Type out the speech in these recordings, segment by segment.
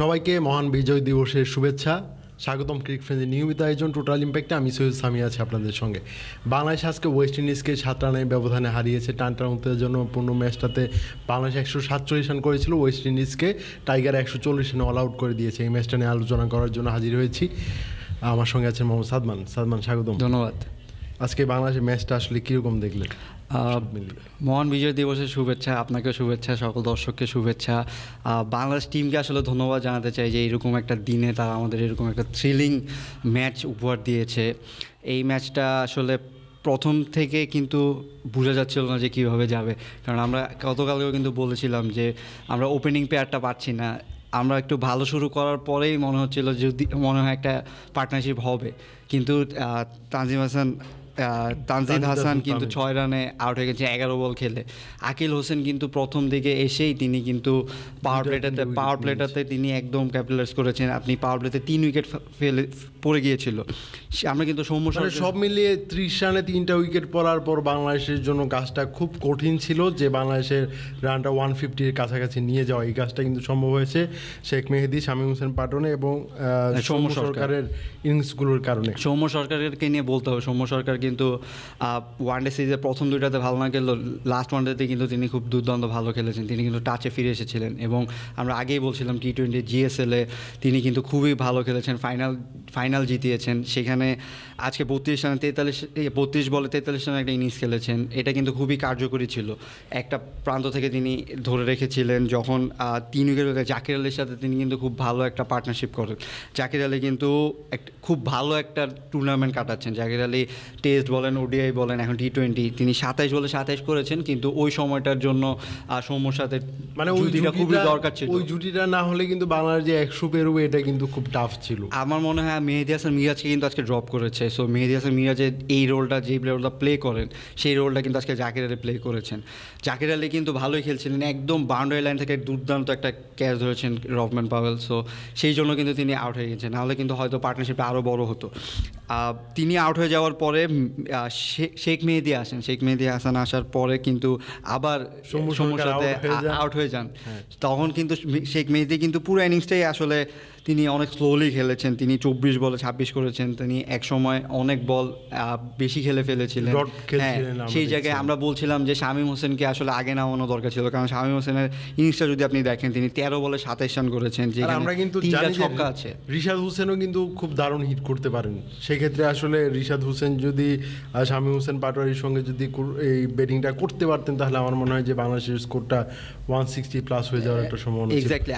সবাইকে মহান বিজয় দিবসের শুভেচ্ছা। স্বাগতম ক্রিকেট ফ্রেন্ডের নিয়মিত আয়োজন, টোটাল ইম্প্যাক্টে আমি সৈয়দ সামি আছি আপনাদের সঙ্গে। বাংলাদেশ আজকে ওয়েস্ট ইন্ডিজকে সাত রানের ব্যবধানে হারিয়েছে, টান টান উত্তেজনাপূর্ণ ম্যাচটাতে বাংলাদেশ একশো সাতচল্লিশ রান করেছিল, ওয়েস্ট ইন্ডিজকে টাইগার একশো চল্লিশ রানে অল আউট করে দিয়েছে। এই ম্যাচটা নিয়ে আলোচনা করার জন্য হাজির হয়েছি। আমার সঙ্গে আছেন মোহাম্মদ সাদমান। সাদমান, স্বাগতম। ধন্যবাদ। আজকে বাংলাদেশের ম্যাচটা আসলে কীরকম দেখলেন? আহ, মহান বিজয় দিবসের শুভেচ্ছা আপনাকে শুভেচ্ছা সকল দর্শককে শুভেচ্ছা। বাংলাদেশ টিমকে আসলে ধন্যবাদ জানাতে চাই যে এরকম একটা দিনে তারা আমাদের এরকম একটা থ্রিলিং ম্যাচ উপহার দিয়েছে। এই ম্যাচটা আসলে প্রথম থেকে কিন্তু বোঝা যাচ্ছিল না যে কীভাবে যাবে। কারণ আমরা গতকালকেও কিন্তু বলেছিলাম যে আমরা ওপেনিং পেয়ারটা পাচ্ছি না। আমরা একটু ভালো শুরু করার পরেই মনে হচ্ছিল যদি মনে হয় একটা পার্টনারশিপ হবে। কিন্তু তানজিম হাসান তানজিদ হাসান কিন্তু ছয় রানে আউট হয়ে গেছে এগারো বল খেলে আকিল হোসেন কিন্তু প্রথম দিকে এসেই তিনি কিন্তু পাওয়ার প্লেটাতে পাওয়ার প্লেটাতে তিনি একদম ক্যাপিটালাইজ করেছেন। আপনি পাওয়ার প্লেতে তিন উইকেট ফেলে পড়ে গিয়েছিল। আমরা কিন্তু সৌম্য মানে সরকার- সব মিলিয়ে ত্রিশ রানে তিনটা উইকেট পড়ার পর বাংলাদেশের জন্য কাজটা খুব কঠিন ছিল যে বাংলাদেশের রানটা ওয়ান ফিফটির কাছাকাছি নিয়ে যাওয়া। এই কাজটা কিন্তু সম্ভব হয়েছে শেখ মেহেদি শামীম হোসেন পাটনে এবং সৌম্য সৌম্য সরকারের ইনিংসগুলোর কারণে। সৌম্য সরকারকে নিয়ে বলতে হবে। সৌম্য সরকার কিন্তু ওয়ানডে সিরিজের প্রথম দুইটাতে ভালো না খেললো লাস্ট ওয়ানডেতে কিন্তু তিনি খুব দুর্দান্ত ভালো খেলেছেন। তিনি কিন্তু টাচে ফিরে এসেছিলেন এবং আমরা আগেই বলছিলাম টি টোয়েন্টি জিএসএলে তিনি কিন্তু খুবই ভালো খেলেছেন। ফাইনাল ফাইনাল জিতিয়েছেন। সেখানে আজকে বত্রিশ রানে তেতাল্লিশ বত্রিশ বলে তেতাল্লিশ রানে একটা ইনিংস খেলেছেন। এটা কিন্তু খুবই কার্যকরী ছিল। একটা প্রান্ত থেকে তিনি ধরে রেখেছিলেন যখন তিন উইকেট জাকির আলীর সাথে তিনি কিন্তু খুব ভালো একটা পার্টনারশিপ করেন। জাকির আলী কিন্তু খুব ভালো একটা টুর্নামেন্ট কাটাচ্ছেন। জাকির আলী টেস্ট বলেন ওডিআই বলেন এখন টি টোয়েন্টি তিনি সাতাইশ বলে সাতাইশ করেছেন কিন্তু ওই সময়টার জন্য সৌম্যর সাথে মানে ওই জুটিটা খুবই দরকার ছিল। ওই জুটিটা না হলে কিন্তু বাংলার যে একশো পেরোবে এটা কিন্তু খুব টাফ ছিল। আমার মনে হয় মেহেদি হাসান মিরাজকে কিন্তু আজকে ড্রপ করেছে। সো মেহেদি হাসান মিরাজের এই রোলটা যে রোলটা প্লে করেন সেই রোলটা কিন্তু আজকে জাকির আলী প্লে করেছেন। জাকির আলী কিন্তু ভালোই খেলছিলেন একদম বাউন্ডারি লাইন থেকে দুর্দান্ত একটা ক্যাচ ধরেছেন রফম্যান পাওয়েল। সো সেই জন্য কিন্তু তিনি আউট হয়ে গেছেন নাহলে কিন্তু হয়তো পার্টনারশিপটা আরও বড় হতো। তিনি আউট হয়ে যাওয়ার পরে শেখ মেহেদি আসেন। শেখ মেহেদি হাসান আসার পরে কিন্তু আবার যান। আউট হয়ে যান। হ্যাঁ। তখন কিন্তু শেখ মেহেদি কিন্তু পুরো ইনিংসটাই আসলে তিনি অনেক স্লোলি খেলেছেন। তিনি চব্বিশ বলে ছাব্বিশ করেছেন। তিনি এক সময় অনেক বল বেশি খেলে ফেলেছিলেন। হ্যাঁ, সেই জায়গায় আমরা বলছিলাম যে শামীম হোসেনকে আসলে আগে নামানো দরকার ছিল কারণ শামীম হোসেনের ইনিংসটা যদি আপনি দেখেন তিনি তেরো বলে সাতাইশ রান করেছেন যেখানে আমরা কিন্তু যে ছক্কা আছে। রিশাদ হোসেনও কিন্তু খুব দারুণ হিট করতে পারেন। সেক্ষেত্রে আসলে রিশাদ হোসেন যদি শামীম হোসেন পাটোয়ারির সঙ্গে যদি এই ব্যাটিংটা করতে পারতেন তাহলে আমার মনে হয় যে বাংলাদেশের স্কোরটা ওয়ান সিক্সটি প্লাস হয়ে যাওয়ার একটা সম্ভাবনা এক্স্যাক্টলি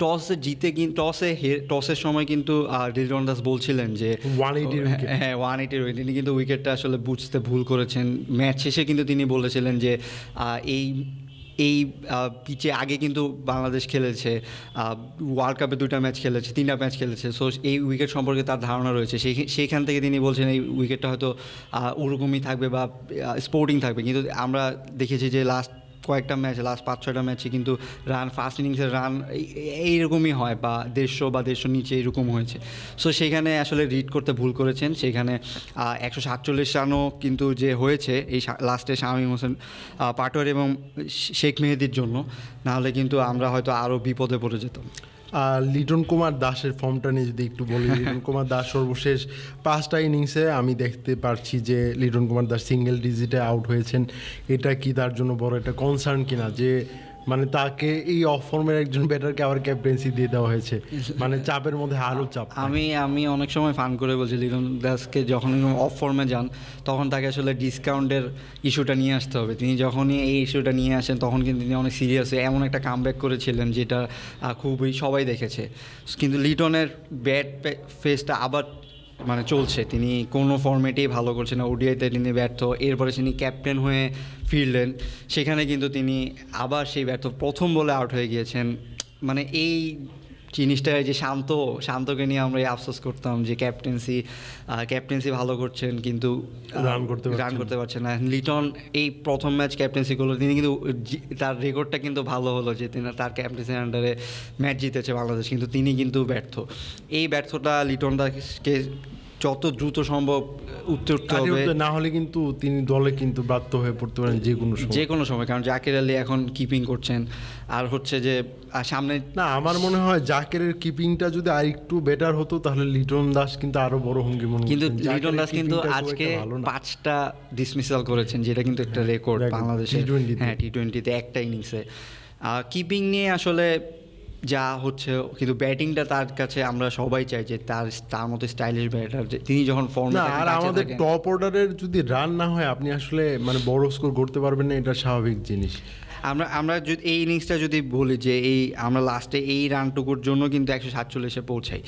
টসে জিতে কিন্তু টসে টসের সময় কিন্তু রিলন দাস বলছিলেন যে 180 র wicket। হ্যাঁ ওয়ান এইটির উইকেট তিনি কিন্তু উইকেটটা আসলে বুঝতে ভুল করেছেন। ম্যাচ শেষে কিন্তু তিনি বলেছিলেন যে এই এই পিচে আগে কিন্তু বাংলাদেশ খেলেছে ওয়ার্ল্ড কাপে দুটা ম্যাচ খেলেছে তিনটা ম্যাচ খেলেছে। সো এই উইকেট সম্পর্কে তার ধারণা রয়েছে। সেই সেইখান থেকে তিনি বলছেন এই উইকেটটা হয়তো ওরকমই থাকবে বা স্পোর্টিং থাকবে। কিন্তু আমরা দেখেছি যে লাস্ট কয়েকটা ম্যাচ লাস্ট পাঁচ, ছয়টা ম্যাচে কিন্তু রান ফার্স্ট ইনিংসের রান এইরকমই হয় বা দেড়শো বা দেড়শো নিচে এরকম হয়েছে। সো সেখানে আসলে রিড করতে ভুল করেছেন। সেখানে একশো সাতচল্লিশ রানও কিন্তু যে হয়েছে এই লাস্টে শামীম হোসেন পাটোয়ার এবং শেখ মেহেদির জন্য, নাহলে কিন্তু আমরা হয়তো আরও বিপদে পড়ে যেতাম। আর লিটন কুমার দাসের ফর্মটা নিয়ে যদি একটু বলি লিটন কুমার দাস সর্বশেষ পাঁচটা ইনিংসে আমি দেখতে পারছি যে লিটন কুমার দাস সিঙ্গেল ডিজিটে আউট হয়েছেন। এটা কি তার জন্য বড় একটা কনসার্ন কিনা? যে মানে তাকে এই অফ ফর্মের একজন ব্যাটারকে আবার ক্যাপ্টেন্সি দিয়ে দেওয়া হয়েছে। মানে চাপের মধ্যে আরও চাপ আমি আমি অনেক সময় ফান করে বলছি, লিটন দাসকে যখন অফ ফর্মে যান, তখন তাকে আসলে ডিসকাউন্টের ইস্যুটা নিয়ে আসতে হবে। তিনি যখনই এই ইস্যুটা নিয়ে আসেন, তখন কিন্তু তিনি অনেক সিরিয়াস এমন একটা কামব্যাক করেছিলেন যেটা খুবই সবাই দেখেছে। কিন্তু লিটনের ব্যাট ফেসটা আবার মানে চলছে। তিনি কোনো ফর্মেটেই ভালো করছে না। ওডিআইতে তিনি ব্যর্থ। এরপরে তিনি ক্যাপ্টেন হয়ে ফিরলেন। সেখানে কিন্তু তিনি আবার সেই ব্যর্থ প্রথম বলে আউট হয়ে গিয়েছেন। মানে এই জিনিসটা যে শান্ত শান্তকে নিয়ে আমরা এই আফসোস করতাম যে ক্যাপ্টেন্সি ক্যাপ্টেন্সি ভালো করছেন কিন্তু রান করতে পারছেন রান করতে পারছেন না। লিটন এই প্রথম ম্যাচ ক্যাপ্টেন্সি করল তিনি কিন্তু তার রেকর্ডটা কিন্তু ভালো হলো যে তিনি তার ক্যাপ্টেন্সি আন্ডারে ম্যাচ জিতেছে বাংলাদেশ কিন্তু তিনি কিন্তু ব্যর্থ। এই ব্যর্থটা লিটনটাকে যত দ্রুত সম্ভব উঠতে উঠতে হবে। না হলে কিন্তু তিনি দলে কিন্তু বাধ্য হয়ে পড়তে পারেন যে কোনো সময়। যে কোনো সময় কারণ জাকির আলী এখন কিপিং করছেন। আর হচ্ছে যে সামনে না আমার মনে হয় জাকেরের কিপিংটা যদি আর একটু বেটার হতো তাহলে লিটন দাস কিন্তু আরও বড় হুমকি মনে কিন্তু লিটন দাস কিন্তু আজকে। পাঁচটা ডিসমিসাল করেছেন যেটা কিন্তু একটা রেকর্ড বাংলাদেশের। হ্যাঁ টি টোয়েন্টিতে একটা ইনিংসে কিপিং নিয়ে আসলে যা হচ্ছে কিন্তু ব্যাটিংটা তার কাছে আমরা সবাই চাই যে তার তার মতো স্টাইলিশ ব্যাটার তিনি যখন ফর্ম আর আমাদের টপ অর্ডারের যদি রান না হয় আপনি আসলে মানে বড় স্কোর করতে পারবেন না এটা স্বাভাবিক জিনিস। আমরা আমরা যদি এই ইনিংসটা যদি বলি যে এই আমরা লাস্টে এই রানটুকুর জন্য কিন্তু একশো সাতচল্লিশে পৌঁছাই।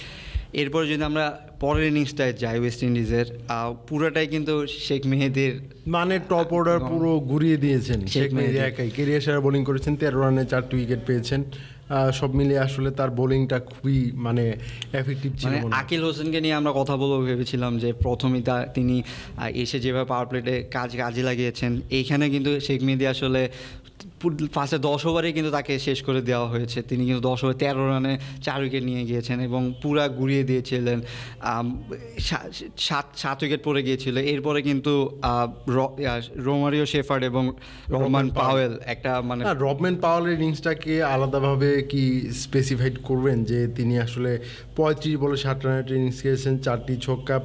এরপর যদি আমরা পরের ইনিংসটায় যাই ওয়েস্ট ইন্ডিজের পুরোটাই কিন্তু শেখ মেহেদির মানে টপ অর্ডার পুরো ঘুরিয়ে দিয়েছেন। শেখ মেহেদি একাই। কেরিয়ার সেরা বোলিং করেছেন তেরো রানে চারটি উইকেট পেয়েছেন। সব মিলিয়ে আসলে তার বোলিংটা খুবই মানে এফেক্টিভ ছিল মানে। আকিল হোসেনকে নিয়ে আমরা কথা বলব ভেবেছিলাম যে প্রথমেই তা তিনি এসে যেভাবে পাওয়ার প্লেটে কাজ কাজে লাগিয়েছেন এইখানে কিন্তু শেখ মেহেদি আসলে ফার্স্টে দশ ওভারে কিন্তু তাকে শেষ করে দেওয়া হয়েছে। তিনি কিন্তু দশ ওভার তেরো রানে চার উইকেট নিয়ে গিয়েছেন এবং পুরা ঘুরিয়ে দিয়েছিলেন সাত সাত উইকেট পড়ে গিয়েছিল। এরপরে কিন্তু রোমারিও শেফার্ড এবং রহমান পাওয়েল। একটা মানে রবম্যান পাওয়ালের ইনিংসটাকে আলাদাভাবে কি স্পেসিফাইড করবেন? যে তিনি আসলে পঁয়ত্রিশ বলে ষাট রানের ইনিংস খেলেছেন চারটি ছক্কা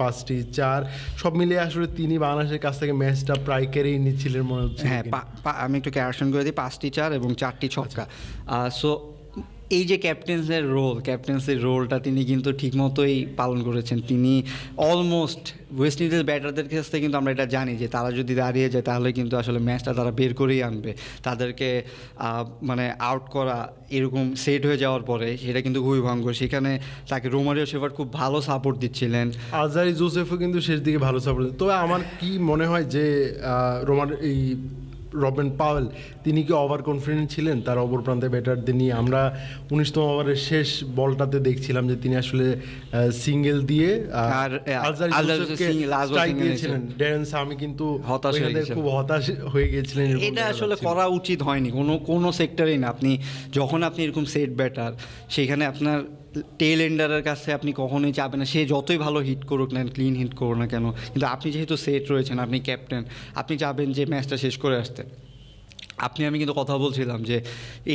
পাঁচটি চার সব মিলিয়ে আসলে তিনি বাংলাদেশের কাছ থেকে ম্যাচটা প্রায় কেড়েই নিচ্ছিলেন মনে হচ্ছে হ্যাঁ আমি একটু ক্যারেকশন করে দিই পাঁচটি চার এবং চারটি ছক্কা। সো এই যে ক্যাপ্টেন্সের রোল ক্যাপ্টেন্সির রোলটা তিনি কিন্তু ঠিকমতোই পালন করেছেন। তিনি অলমোস্ট ওয়েস্ট ইন্ডিজ ব্যাটারদের কাছ থেকে কিন্তু আমরা এটা জানি যে, তারা যদি দাঁড়িয়ে যায়, তাহলে কিন্তু আসলে ম্যাচটা তারা বের করেই আনবে। তাদেরকে মানে আউট করা, এরকম সেট হয়ে যাওয়ার পরে সেটা কিন্তু খুবই ভয়ঙ্কর। সেখানে তাকে রোমারিও শেফার খুব ভালো সাপোর্ট দিচ্ছিলেন। আজারি জোসেফও কিন্তু শেষ দিকে ভালো সাপোর্ট তবে আমার কি মনে হয় যে রোমান এই রবেন পাওয়েল তিনি কি ওভার কনফিডেন্ট ছিলেন? তার অপর প্রান্তে ব্যাটারদের নিয়ে আমরা উনিশতম ওভারের শেষ বলটাতে দেখছিলাম যে তিনি আসলে সিঙ্গেল দিয়ে আর, দিয়েছিলেন। ড্যারেন সামি কিন্তু হতাশ খুব হতাশ হয়ে গিয়েছিলেন এরকম এটা আসলে করা উচিত হয়নি। কোনো কোনো সেক্টরেই না। আপনি যখন আপনি এরকম সেট ব্যাটার সেখানে আপনার টেল এন্ডারের কাছে আপনি কখনোই চাবেন না। সে যতই ভালো হিট করুক না ক্লিন হিট করুক না কেন, কিন্তু আপনি যেহেতু সেট রয়েছেন, আপনি ক্যাপ্টেন আপনি যাবেন যে ম্যাচটা শেষ করে আসতে। আপনি আমি কিন্তু কথা বলছিলাম যে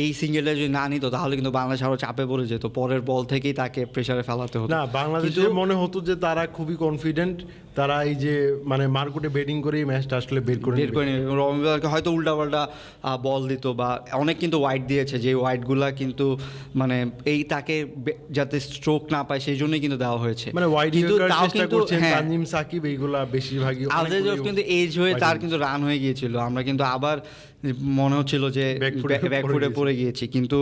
এই সিঙ্গেলটা যদি না নিত তাহলে কিন্তু বাংলাদেশ আরও চাপে পড়ে যেত। পরের বল থেকেই তাকে প্রেশারে ফেলাতে হতো। না বাংলাদেশে মনে হতো যে তারা খুবই কনফিডেন্ট তারা এই যে মানে মার্কেটে ব্যাটিং করেই ম্যাচটা আসলে বের করে বের করে রবিবারকে হয়তো উল্টাপাল্টা বল দিত বা অনেক কিন্তু ওয়াইড দিয়েছে যে ওয়াইডগুলা কিন্তু মানে এই তাকে যাতে স্ট্রোক না পায় সেই জন্যই কিন্তু দেওয়া হয়েছে। মানে ওয়াইড কিন্তু তাও কিন্তু হ্যাঁ, তানজিম সাকিব এইগুলা বেশিরভাগই আলজেজ কিন্তু এজ হয়ে তার কিন্তু রান হয়ে গিয়েছিল। আমরা কিন্তু আবার মনে হচ্ছিল যে ব্যাকফুটে পড়ে গিয়েছি। কিন্তু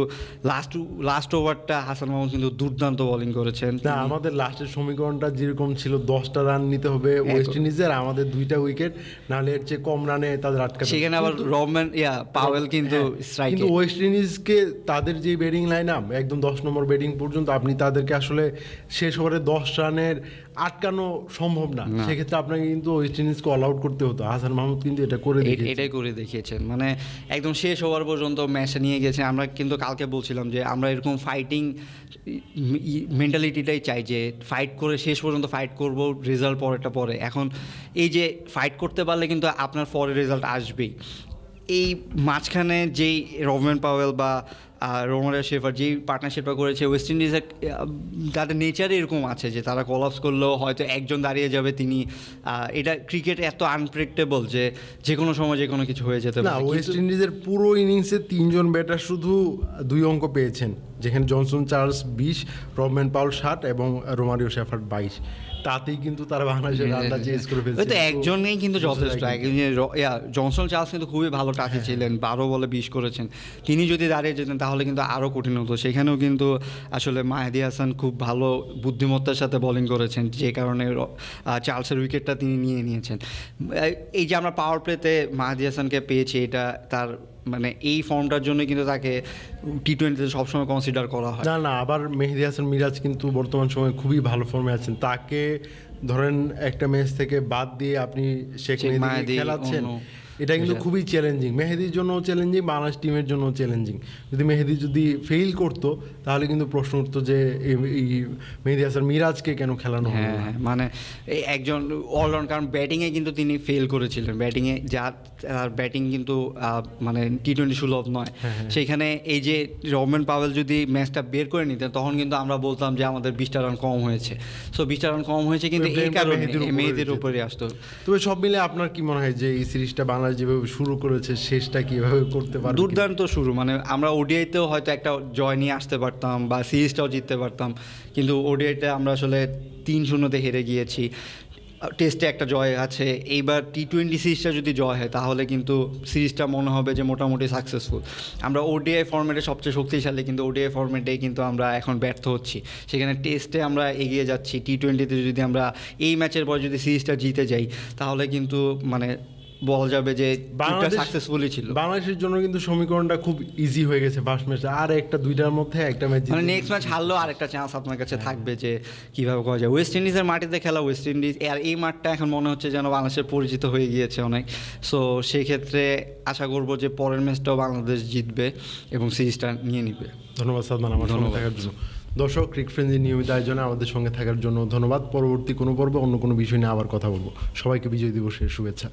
লাস্ট লাস্ট ওভারটা হাসান মাহমুদ কিন্তু দুর্দান্ত বোলিং করেছেন। না আমাদের লাস্টের সমীকরণটা যেরকম ছিল দশটা রান নিতে হবে ওয়েস্ট ইন্ডিজের আমাদের দুইটা উইকেট নাহলে এর চেয়ে কম রানে তাদের আটকাতে হবে। সেখানে আবার রবম্যান ইয়া পাওয়েল কিন্তু হ্যাঁ, স্ট্রাইকে কিন্তু ওয়েস্ট ইন্ডিজকে তাদের যে ব্যাটিং লাইন আপ একদম দশ নম্বর ব্যাটিং পর্যন্ত আপনি তাদেরকে আসলে শেষ ওভারে দশ রানের আটকানো সম্ভব না। সেক্ষেত্রে আপনাকে কিন্তু ওয়েস্ট ইন্ডিজকে অল আউট করতে হতো। হাসান মাহমুদ কিন্তু এটা করে এটাই করে দেখিয়েছেন। মানে একদম শেষ হওয়ার পর্যন্ত ম্যাচটা নিয়ে গেছেন আমরা কিন্তু কালকে বলছিলাম যে আমরা এরকম ফাইটিং মেন্টালিটিটাই চাই যে ফাইট করে শেষ পর্যন্ত ফাইট করব রেজাল্ট পরেরটা পরে। এখন এই যে ফাইট করতে পারলে কিন্তু আপনার পরে রেজাল্ট আসবেই। এই মাঝখানে যেই রবম্যান পাওয়েল বা রোমারিয়া শেফার যেই পার্টনারশিপটা করেছে ওয়েস্ট ইন্ডিজের তাদের নেচারে এরকম আছে যে তারা কলাপস করলেও হয়তো একজন দাঁড়িয়ে যাবে তিনি এটা ক্রিকেট এত আনপ্রেডিক্টেবল যে যে কোনো সময় যে কোনো কিছু হয়ে যেতে না পারে। ওয়েস্ট ইন্ডিজের পুরো ইনিংসে তিনজন ব্যাটার শুধু দুই অঙ্ক পেয়েছেন যেখানে জনসন চার্লস বিশ রবম্যান পাউল ষাট এবং রোমারিও শেফার্ড বাইশ। তাতেই কিন্তু তারা বাংলাদেশের রানটা চেঞ্জ করে ফেলছে ওই তো একজনই কিন্তু যথেষ্ট। একজন ইয়া, জনসন চার্লস কিন্তু খুবই ভালো হ্যাঁ। টাচে ছিলেন বারো বলে বিশ করেছেন। তিনি যদি দাঁড়িয়ে যেতেন তাহলে কিন্তু আরও কঠিন হতো। সেখানেও কিন্তু আসলে মাহেদি হাসান খুব ভালো বুদ্ধিমত্তার সাথে বোলিং করেছেন যে কারণে চার্লসের উইকেটটা তিনি নিয়ে নিয়েছেন। এই যে আমরা পাওয়ার প্লেতে মাহেদি হাসানকে পেয়েছি এটা তার মানে এই ফর্মটার জন্য কিন্তু তাকে টি টোয়েন্টিতে সবসময় কনসিডার করা হয়। না না আবার মেহেদি হাসান মিরাজ কিন্তু বর্তমান সময়ে খুবই ভালো ফর্মে আছেন। তাকে ধরেন একটা ম্যাচ থেকে বাদ দিয়ে আপনি শেখ মেহেদি খেলাচ্ছেন। এটা কিন্তু খুবই চ্যালেঞ্জিং মেহেদির জন্য চ্যালেঞ্জিং বাংলাদেশ টিমের জন্য চ্যালেঞ্জিং যদি মেহেদি যদি ফেল করতো তাহলে কিন্তু প্রশ্ন উঠতো যে এই- মেহেদি হাসান মিরাজকে কেন খেলানো হ্যাঁ হ্যাঁ মানে একজন অলরাউন্ড কারণ ব্যাটিংয়ে কিন্তু তিনি ফেল করেছিলেন। ব্যাটিংয়ে যা তার ব্যাটিং কিন্তু মানে টি টোয়েন্টি সুলভ নয়। হ্যাঁ, সেইখানে এই যে রহমান পাওয়েল যদি ম্যাচটা বের করে নিতেন তখন কিন্তু আমরা বলতাম যে আমাদের বিশটা রান কম হয়েছে। সো বিশটা রান কম হয়েছে কিন্তু এই কারণে মেহেদির উপরে মেয়েদের উপরে আসতো। তবে সব মিলে আপনার কি মনে হয় যে এই সিরিজটা বাংলাদেশ যেভাবে শুরু করেছে, শেষটা কীভাবে করতে পারবে কি? দুর্দান্ত শুরু মানে আমরা ওডিআইতেও হয়তো একটা জয় নিয়ে আসতে পারতাম বা সিরিজটাও জিততে পারতাম, কিন্তু ওডিআইতে আমরা আসলে তিন শূন্যতে হেরে গিয়েছি। টেস্টে একটা জয় আছে, এইবার টি টোয়েন্টি সিরিজটা যদি জয় হয়, তাহলে কিন্তু সিরিজটা মনে হবে যে মোটামুটি সাকসেসফুল আমরা ওডিআই ফর্মেটে সবচেয়ে শক্তিশালী, কিন্তু ওডিআই ফর্মেটে কিন্তু আমরা এখন ব্যর্থ হচ্ছি। সেখানে টেস্টে আমরা এগিয়ে যাচ্ছি টি টোয়েন্টিতে যদি আমরা এই ম্যাচের পর যদি সিরিজটা জিতে যাই, তাহলে কিন্তু মানে বলা যাবে যে বাংলাদেশ সাকসেসফুলি ছিল। বাংলাদেশের জন্য কিন্তু সমীকরণটা খুব ইজি হয়ে গেছে ফার্স্ট ম্যাচে আর একটা দুইটার মধ্যে একটা ম্যাচ মানে নেক্সট ম্যাচ হারলেও আরেকটা চান্স আপনার কাছে থাকবে যে কীভাবে করা যায়। ওয়েস্ট ইন্ডিজের মাটিতে খেলা ওয়েস্ট ইন্ডিজ আর এই মাঠটা এখন মনে হচ্ছে যেন বাংলাদেশের পরিচিত হয়ে গিয়েছে অনেক। সো সেই ক্ষেত্রে আশা করব যে পরের ম্যাচটাও বাংলাদেশ জিতবে এবং সিরিজটা নিয়ে নিবে। ধন্যবাদ সাদমান আমার সঙ্গে। থাকার জন্য। দর্শক ক্রিক ফ্রেন্ডের নিয়মিত আয়োজনে আমাদের সঙ্গে থাকার জন্য ধন্যবাদ। পরবর্তী কোনো পর্বে অন্য কোনো বিষয় নিয়ে আবার কথা বলব। সবাইকে বিজয় দিবসের শুভেচ্ছা।